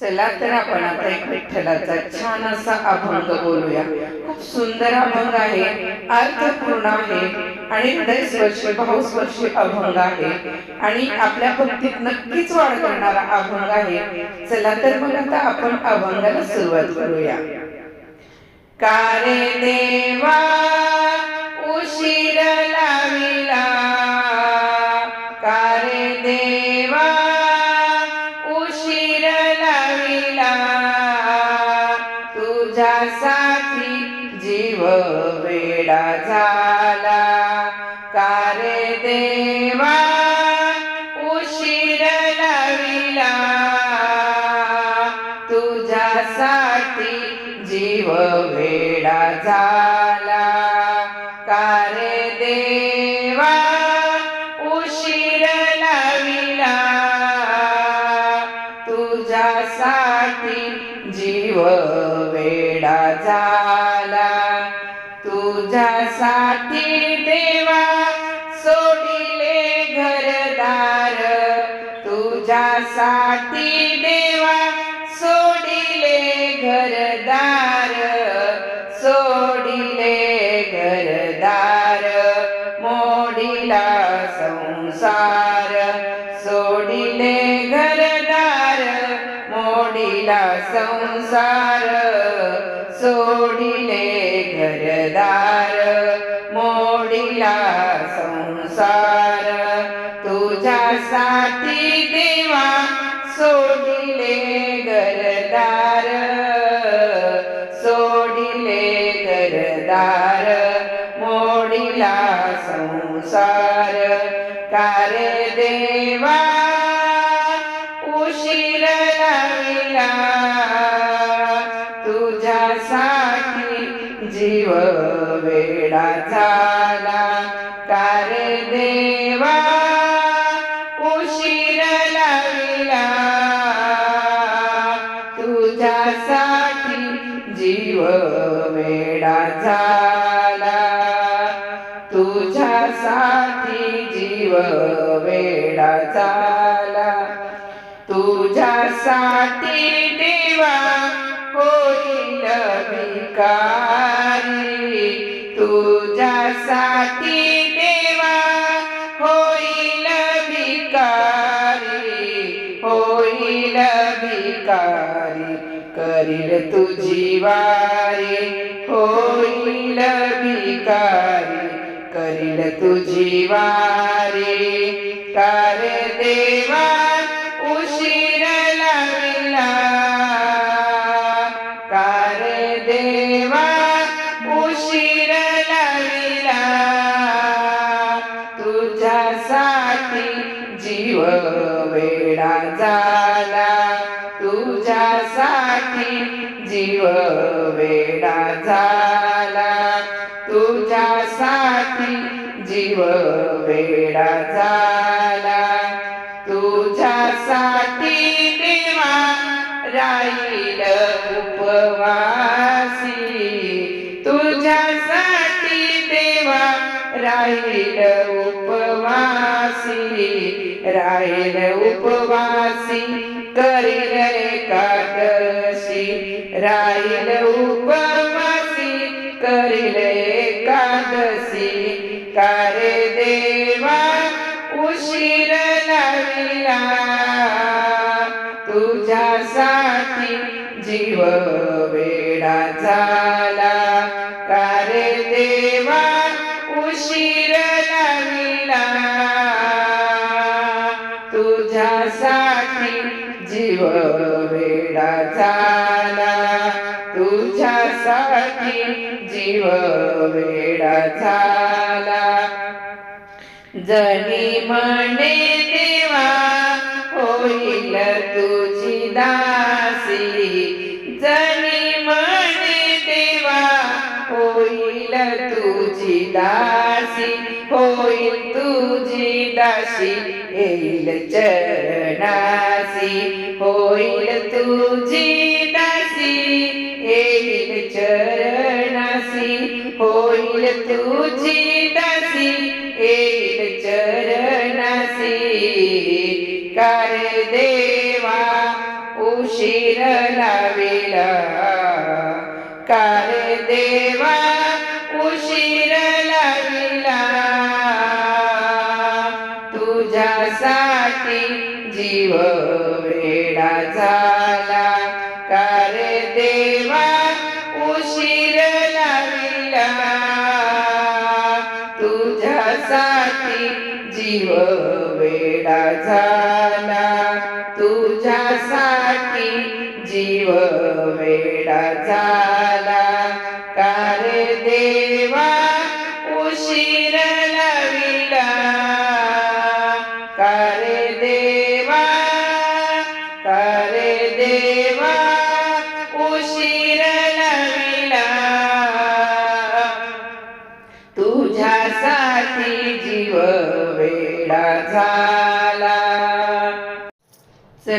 चला तर आपण आता एक विठ्ठलाचा छान असा अभंग बोलूया. खूप सुंदर अभंग आहे अर्थपूर्ण आहे आणि हृदयस्पर्शी भावस्पर्शी अभंग आहे. आणि आपल्या भक्तीत नक्कीच वाढ करणारा अभंग आहे. चला तर मग आता आपण अभंगाला सुरुवात करूया. कारे देवा उशीर लावी तुझ्यासाठी जीव वेडा झाला. कारे देवा झाला तुझ्यासाठी देवा सोडिले घरदार. तुझ्यासाठी देवा सोडिले घरदार. सोडिले घरदार. मोडिला संसार. सोडिले घरदार. मोडिला संसार. सोडिले घरदार मोडिला संसार. तुझ्या साथी देवा सोडिले घरदार सोडिले घरदार मोडिला संसार. कारे देवा जीव वेडा झाला. कारे देवा उशीर लागला तुझ्यासाठी जीव वेडा झाला. तुझ्यासाठी जीव वेडा झाला. तुझ्यासाठी देवा होईल का साठी देवा होईल भिकारी होईल भिकारी करील तुझी वारी होईल भिकारी करील तुझी वारी कार देवा तुझ्यासाठी जीव वेडा झाला. तुझ्यासाठी जीव वेडा झाला. तुझ्यासाठी देवा राहील उपवासी. तुझ्यासाठी देवा राहील उपवासी. राहील उपवासी करील राहील उपवासी करील एकादशी. कारे देवा उशीर लाविला तुझ्यासाठी जीव जीव वेडा झाला. जनी म्हणे देवा होईल तुझी दासी. जनी म्हणे देवा होईल तुझी दासी. होईल तुझी दासी येईल चरणासी. होईल तुझी होईल तुझी दासी येईल चरणासी कर देवा वेडा झाला. तुझ्यासाठी जीव वेडा झाला.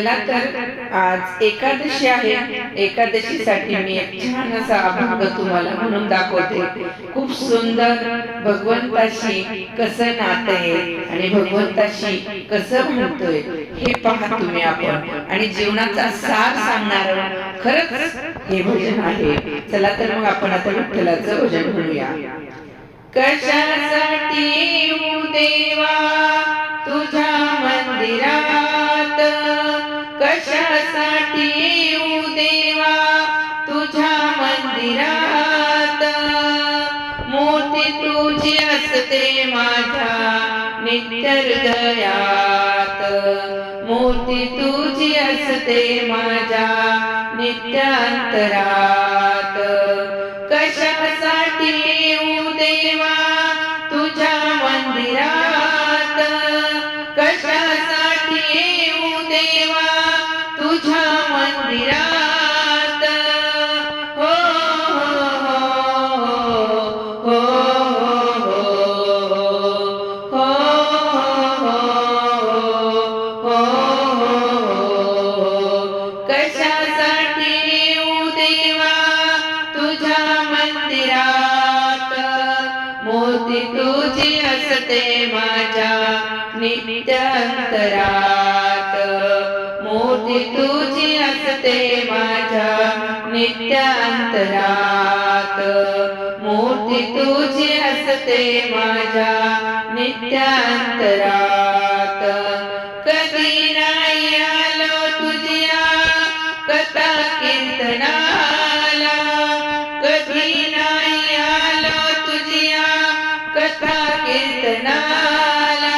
चला तर आज एकादशी आहे. एकादशीसाठी मी एक छान असा अभंग तुम्हाला म्हणून दाखवते. खूप सुंदर भगवंताशी कसं नातं आहे आणि भगवंताशी कसं म्हणतोय हे पहा तुम्ही आपण. आणि जीवनाचा सार सांगणार खरंच हे भजन आहे. चला तर मग आपण आता विठ्ठलाचं भजन म्हणूया. कशासाठी देवा? तुझ्या मंदिरात कशासाठी येऊ देवा? तुझ्या मंदिरात. मूर्ती तुझी असते माझ्या नित्य हृदयात. मूर्ती तुझी असते माझ्या नित्य अंतरात. कशासाठी येऊ देवा? असते माझ्या नित्यांतरात कधी नाही आलो तुझ्या कथा कीर्तनाला. कधी नाही आलो तुझ्या कथा कीर्तनाला.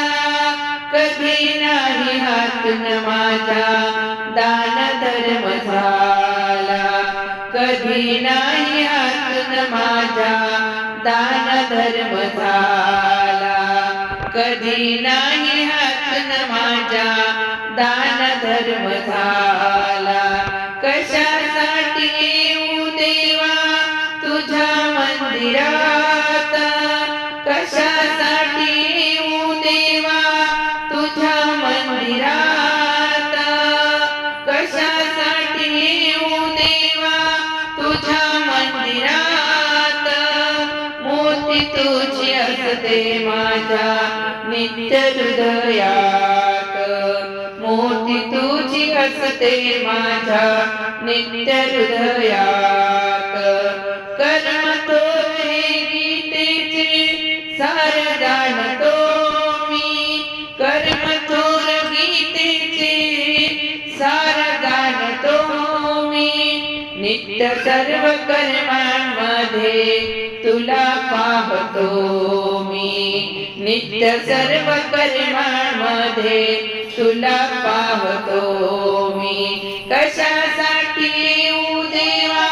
कधी नाही हातून माझा दान धर्म झाला. कधी नाही हातून माझा दान धर्म झाला कधी नाही हातन माझा दान धर्म झाला कशासाठी येऊ देवा तुझ्या मंदिरा तुझी असते माझ्या नित्य हृदयात. मोती तुझी असते माझ्या नित्य हृदयात. कर्म तो गीतेचे सार जाणतो मी. कर्म तो गीतेचे सार जाणतो मी. नित्य सर्व मध्ये तुला पाहतो मी. नित्य सर्व कर्मांमध्ये तुला पाहतो मी. कशासाठी येऊ देवा?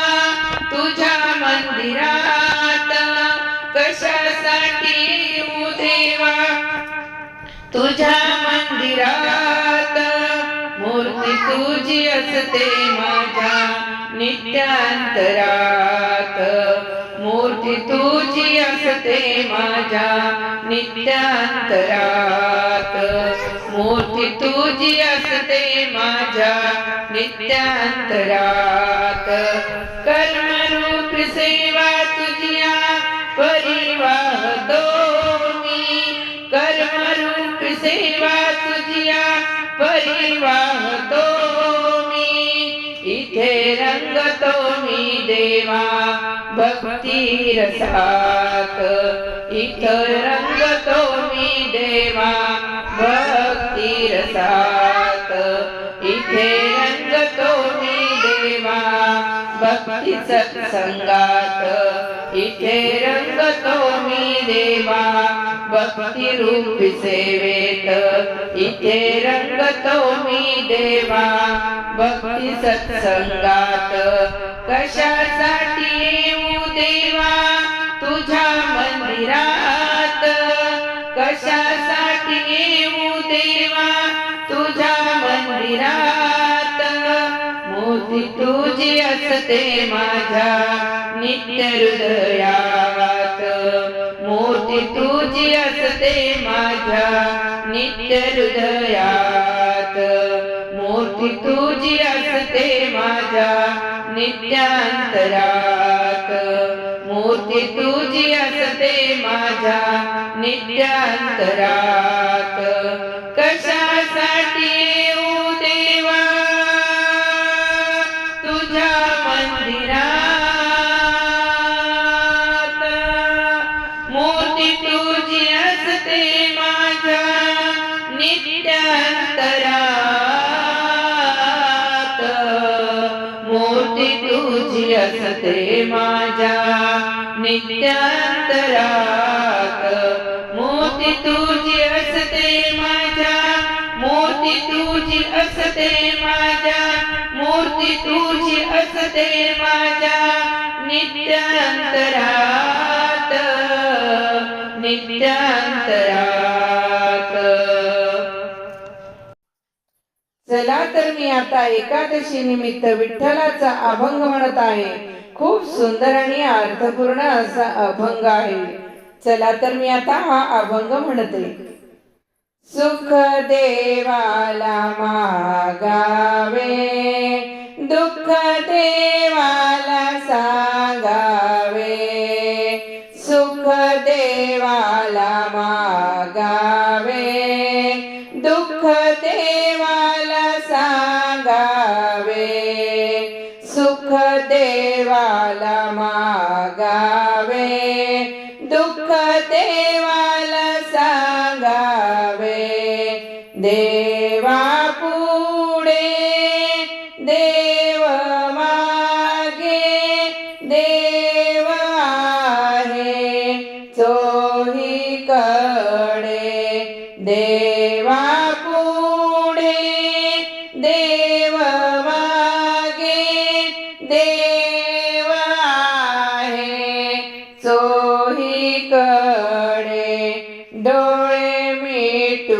तुझ्या मंदिरात. कशासाठी येऊ देवा? तुझ्या मंदिरात. मूर्ती तुझी असते माझ्या. नित्यांतरात मूर्ती तुझी असते माझ्या नित्यांतरात मूर्ती तुझी असते माझ्या नित्यांतरात कर्मरूप सेवा तुझ्या परिवाह मी कर्मरूप सेवा तुझ्या परिवाहतो मी रंगतो मी देवा भक्ती रसात. इथं रंगतो मी देवा भक्ती रसात. इथे रंगतो मी देवा भक्ती सत्संगात. इथे रंगतो मी देवा भक्ती रूप सेवेत. इथे रंगतो मी देवा भक्ती सत्संगात. कशासाठी येऊ देवा? तुझ्या मंदिरात. कशासाठी येऊ देवा? तुझ्या मंदिरात. मोती तुझी असते माझ्या नित्य हृदयात. मोती तुझी असते माझ्या नित्य हृदयात. मूर्ती तुझी असते माझ्या नित्यांतरात. मूर्ती तुझी असते माझ्या नित्यांतरात. नित्यांतरात मूर्ती तुझी असते माझ्या नित्यांतरात मूर्ती तुझी असते माझ्या मूर्ती तुझी असते माझ्या मूर्ती तुझी असते माझ्या नित्यांतरात नित्यांतरात चला तर मी आता एकादशी निमित्त विठ्ठलाचा अभंग म्हणत आहे. खूप सुंदर आणि अर्थपूर्ण असा अभंग आहे. चला तर मी आता हा अभंग म्हणते. सुख देवाला मागावे दुःख देवाला सांगावे सुख देवाला मागावे सुख देवाला मागावे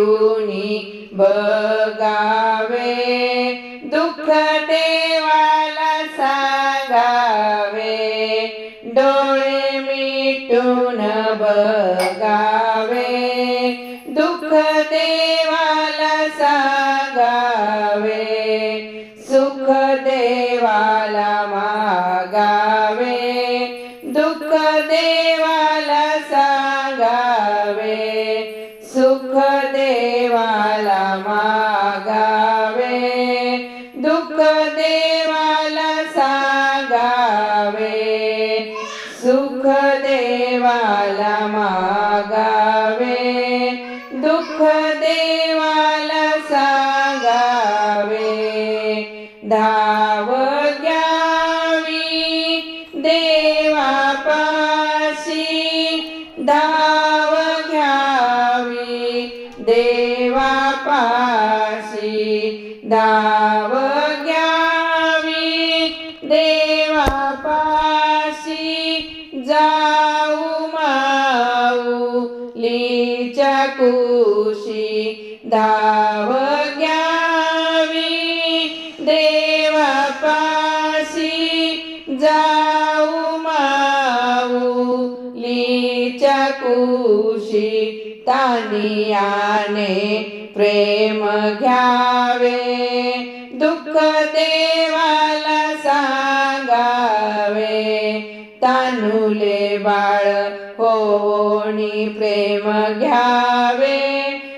मिटूनी बगावे दुःख देवाला सांगावे डोळे मिटून बगावे दुःख देवाला सांगावे सुख देवाला मागावे दुःख देवाला सांगावे. देवापाशी दाव तानियाने प्रेम घ्यावे दुःख देवाला सांगावे. तानुले बाळ होणी प्रेम घ्यावे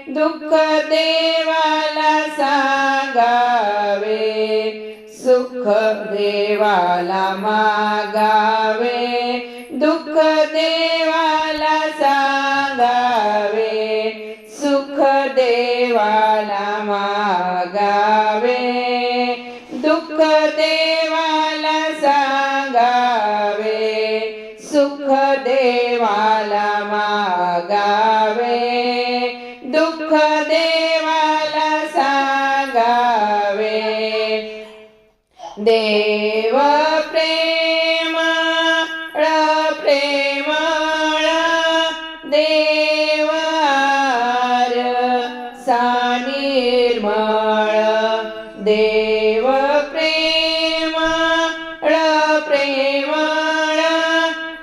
दुःख देवाला सांगावे. सुख देवाला मागावे दुःख देवा ദേവാല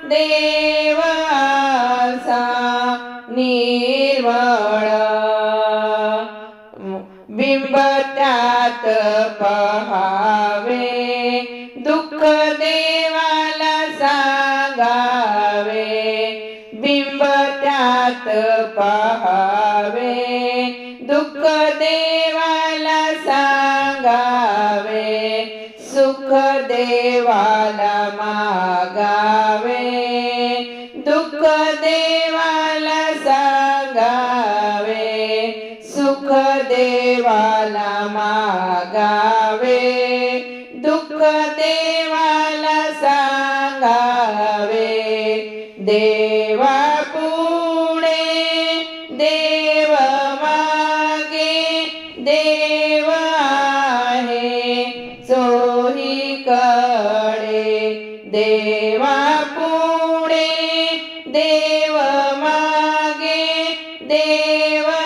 देवाचा निर्मळ बिंब त्यात पहावे दुःख देवाला सांगावे. बिंब त्यात पहावे दुःख देवाला सांगावे. सुख देवाला मागा दुःख देवाला सांगावे सुख देवाला मागा de